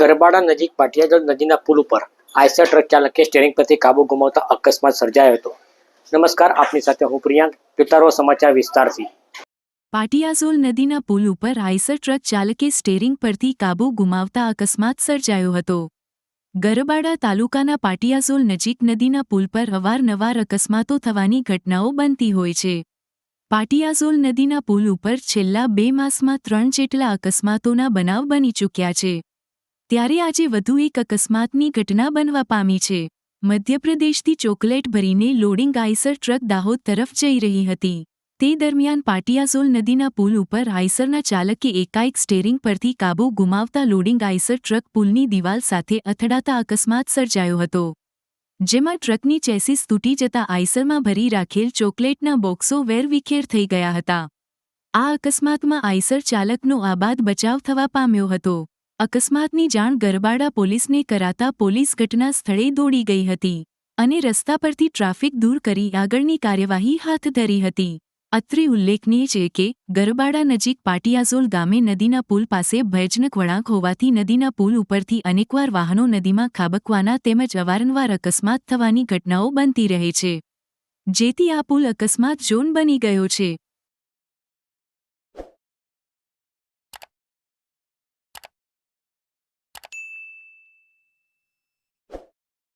ગરબાડા નજીક પાટિયાગઢ નદીના પુલ ઉપર આઈસર ટ્રક ચાલકે સ્ટેરિંગ પરથી કાબુ ગુમાવતા અકસ્માત સર્જાયો હતો. નમસ્કાર, આપની સાથે હું પ્રિયાંક પિતારો સમાચાર વિસ્તારથી. પાટિયાઝોલ નદીના પુલ ઉપર આઈસર ટ્રક ચાલકે સ્ટેરિંગ પરથી કાબૂ ગુમાવતા અકસ્માત સર્જાયો હતો. ગરબાડા તાલુકાના પાટિયાઝોલ નજીક નદીના પુલ પર અવારનવાર અકસ્માતો થવાની ઘટનાઓ બનતી હોય છે. પાટિયાઝોલ નદીના પુલ ઉપર છેલ્લા બે માસમાં ત્રણ જેટલા અકસ્માતોના બનાવ બની ચૂક્યા છે. ત્યારે આજે વધુ એક અકસ્માતની ઘટના બનવા પામી છે. મધ્યપ્રદેશથી ચોકલેટ ભરીને લોડિંગ આઈસર ટ્રક દાહોદ તરફ જઈ રહી હતી. તે દરમિયાન પાટિયાઝોલ નદીના પુલ ઉપર આઈસરના ચાલકે એકાએક સ્ટેરિંગ પરથી કાબૂ ગુમાવતા લોડિંગ આઈસર ટ્રક પુલની દિવાલ સાથે અથડાતા અકસ્માત સર્જાયો હતો. જેમાં ટ્રકની ચેસીસ તૂટી જતા આઈસરમાં ભરી રાખેલ ચોકલેટના બોક્સો વેરવિખેર થઈ ગયા હતા. આ અકસ્માતમાં આઈસર ચાલકનો આબાદ બચાવ થવા પામ્યો હતો. અકસ્માતની જાણ ગરબાડા પોલીસને કરાતા પોલીસ ઘટના સ્થળે દોડી ગઈ હતી અને રસ્તા પરથી ટ્રાફિક દૂર કરી આગળની કાર્યવાહી હાથ ધરી હતી. અત્રે ઉલ્લેખનીય છે કે, ગરબાડા નજીક પાટિયાઝોલ ગામે નદીના પુલ પાસે ભયજનક વળાંક હોવાથી નદીના પુલ ઉપરથી અનેકવાર વાહનો નદીમાં ખાબકવાના તેમજ અવારનવાર અકસ્માત થવાની ઘટનાઓ બનતી રહે છે. જેથી આ પુલ અકસ્માત ઝોન બની ગયો છે.